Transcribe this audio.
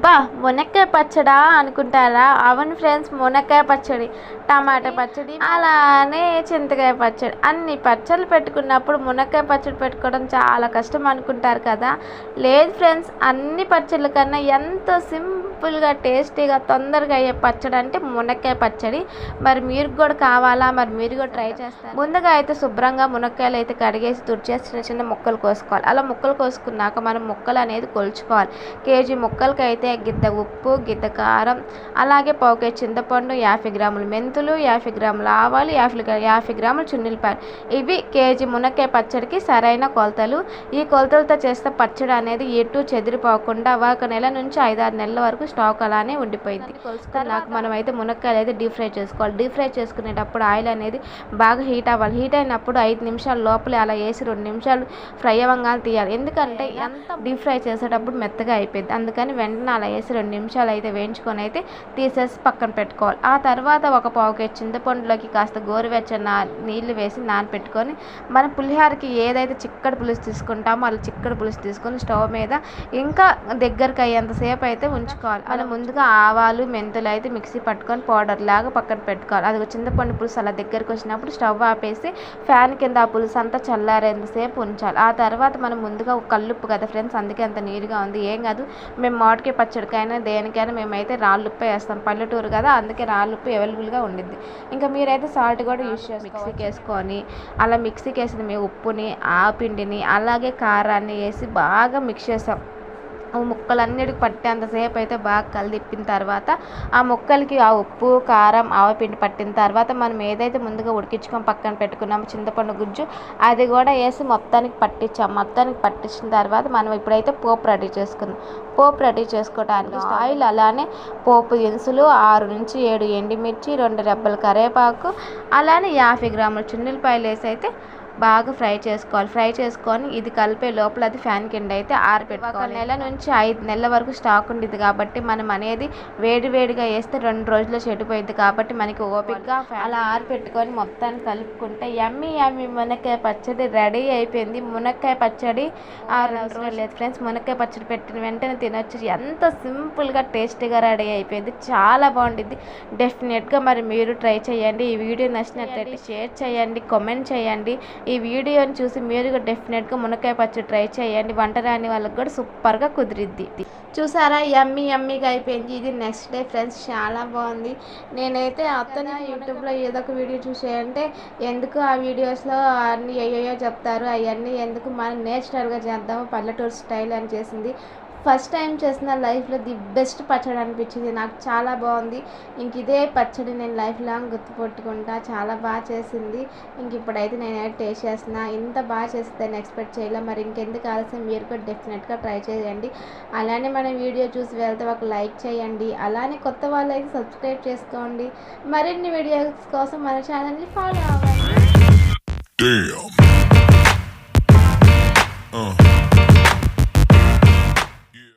అబ్బా మునక్కాయ పచ్చడా అనుకుంటారా? అవును ఫ్రెండ్స్ మునక్కాయ పచ్చడి టమాటా పచ్చడి అలానే చింతకాయ పచ్చడి. అన్ని పచ్చళ్ళు పెట్టుకున్నప్పుడు మునక్కాయ పచ్చడి పెట్టుకోవడం చాలా కష్టం అనుకుంటారు కదా? లేదు ఫ్రెండ్స్ అన్ని పచ్చళ్ళ కన్నా ఎంతో సింపుల్గా టేస్టీగా తొందరగా అయ్యే పచ్చడి అంటే మునక్కాయ పచ్చడి. మరి మీరు కూడా కావాలా? మరి మీరు కూడా ట్రై చేస్తారు? ముందుగా అయితే శుభ్రంగా మునక్కాయలు అయితే కడిగేసి తుడిచేసి చిన్న చిన్న ముక్కలు కోసుకోవాలి. అలా ముక్కలు కోసుకున్నాక మనం ముక్కలు అనేది కొలుచుకోవాలి. కేజీ ముక్కలకి అయితే గిద్ద ఉప్పు గిద్ద కారం అలాగే పావు కేజీ చింతపండు యాభై గ్రాములు మెంతులు యాభై గ్రాములు ఆవాలు యాభై యాభై గ్రాములు చున్నిలపాయలు. ఇవి కేజీ మునక్కాయ పచ్చడికి సరైన కొలతలు. ఈ కొలతలతో చేస్తే పచ్చడి అనేది ఎటు చెదిరిపోకుండా ఒక నెల నుంచి ఐదారు నెలల వరకు స్టాక్ అలానే ఉండిపోయింది. నాకు మనం అయితే మునక్కాయలు అయితే డీప్ ఫ్రై చేసుకోవాలి. డీప్ ఫ్రై చేసుకునేటప్పుడు ఆయిల్ అనేది బాగా హీట్ అవ్వాలి. హీట్ అయినప్పుడు ఐదు నిమిషాల లోపలే అలా వేసి రెండు నిమిషాలు ఫ్రై అవ్వగానే తీయాలి. ఎందుకంటే డీప్ ఫ్రై చేసేటప్పుడు మెత్తగా అయిపోయింది. అందుకని వెంటనే అలా వేసి రెండు నిమిషాలు అయితే వేయించుకొని అయితే తీసేసి పక్కన పెట్టుకోవాలి. ఆ తర్వాత ఒక పావు కేజీ చింతపండులోకి కాస్త గోరువెచ్చని నా నీళ్ళు వేసి నానబెట్టుకొని మన పులిహోరకి ఏదైతే చిక్కడి పులుసు తీసుకుంటామో అలా చిక్కడి పులుసు తీసుకొని స్టవ్ మీద ఇంకా దగ్గరికి అయ్యేంతసేపు అయితే ఉంచుకోవాలి. మనం ముందుగా ఆవాలు మెంతులు అయితే మిక్సీ పట్టుకొని పౌడర్ లాగా పక్కన పెట్టుకోవాలి. అది చింతపండు పులుసు అలా దగ్గరికి వచ్చినప్పుడు స్టవ్ ఆపేసి ఫ్యాన్ కింద ఆ పులుసు అంతా చల్లారేంతసేపు ఉంచాలి. ఆ తర్వాత మనం ముందుగా ఒక కల్లుప్పు కదా ఫ్రెండ్స్ అందుకే అంత నీరుగా ఉంది. ఏం కాదు మేము మామిడికాయ పచ్చడికైనా దేనికైనా మేమైతే రాళ్ళుప్పే వేస్తాం. పల్లెటూరు కదా అందుకే రాళ్ళుప్పు అవైలబుల్గా ఉండిద్ది. ఇంకా మీరైతే సాల్ట్ కూడా యూజ్ చేసి మిక్సీకి వేసుకొని అలా మిక్సీకి వేసిన మీ ఉప్పుని ఆ పిండిని అలాగే కారాన్ని వేసి బాగా మిక్స్ చేసాం ఆ ముక్కలన్నిటికి పట్టేంతసేపు అయితే బాగా కలిదిప్పిన తర్వాత ఆ ముక్కలకి ఆ ఉప్పు కారం ఆవపిండి పట్టిన తర్వాత మనం ఏదైతే ముందుగా ఉడికించుకొని పక్కన పెట్టుకున్నామో చింతపండు గుజ్జు అది కూడా వేసి మొత్తానికి పట్టించాం. మొత్తానికి పట్టించిన తర్వాత మనం ఇప్పుడైతే పోపు రెడీ చేసుకుందాం. పోపు రెడీ చేసుకోవడానికి ఆయిల్ అలానే పోపు దినుసులు ఆరు నుంచి ఏడు ఎండుమిర్చి రెండు రెబ్బల కరివేపాకు అలానే యాభై గ్రాముల చున్నులపాయలు వేసి అయితే బాగా ఫ్రై చేసుకోవాలి. ఫ్రై చేసుకొని ఇది కలిపే లోపల అది ఫ్యాన్ కింద అయితే ఆరిపెట్టుకోవాలి. ఒక నెల నుంచి ఐదు నెలల వరకు స్టాక్ ఉండేది కాబట్టి మనం అనేది వేడి వేడిగా వేస్తే రెండు రోజుల్లో చెడిపోయింది కాబట్టి మనకి ఓపికగా అలా ఆరిపెట్టుకొని మొత్తాన్ని కలుపుకుంటే యమ్మీ యమ్మీ మునక్కాయ పచ్చడి రెడీ అయిపోయింది. మునక్కాయ పచ్చడి ఆ రెండు రోజులు లేదు ఫ్రెండ్స్. మునక్కాయ పచ్చడి పెట్టిన వెంటనే తినొచ్చు. ఎంత సింపుల్గా టేస్టీగా రెడీ అయిపోయింది. చాలా బాగుంటుంది డెఫినెట్గా మరి మీరు ట్రై చేయండి. ఈ వీడియో నచ్చినట్లయితే షేర్ చేయండి. కామెంట్ చేయండి. ఈ వీడియోని చూసి మీరు డెఫినెట్గా మునక్కాయ పచ్చడి ట్రై చేయండి. వంట రాని వాళ్ళకి కూడా సూపర్గా కుదిరిద్ది. చూసారా? యమ్మీ యమ్మీగా అయిపోయింది. ఇది నెక్స్ట్ డే ఫ్రెండ్స్ చాలా బాగుంది. నేనైతే అతను యూట్యూబ్లో ఏదో ఒక వీడియో చూసేయంటే ఎందుకు ఆ వీడియోస్లో అన్ని ఏయో చెప్తారు? అవన్నీ ఎందుకు మనం నేచురల్గా చేద్దాము? పల్లెటూరు స్టైల్ అని చేసింది. ఫస్ట్ టైం చేసిన లైఫ్లో ది బెస్ట్ పచ్చడి అనిపించింది. నాకు చాలా బాగుంది. ఇంక ఇదే పచ్చడి నేను లైఫ్ లాంగ్ గుర్తుపెట్టుకుంటా. చాలా బాగా చేసింది. ఇంక ఇప్పుడైతే నేను టేస్ట్ చేస్తున్నా. ఇంత బాగా చేస్తుందని ఎక్స్పెక్ట్ చేయలే. మరి ఇంకెందుకు ఆలస్యం? మీరు కూడా డెఫినెట్గా ట్రై చేయండి. అలానే మన వీడియో చూసి వెళ్తే ఒక లైక్ చేయండి. అలానే కొత్త వాళ్ళు అయితే సబ్స్క్రైబ్ చేసుకోండి. మరిన్ని వీడియోస్ కోసం మన ఛానల్ని ఫాలో అవ్వండి.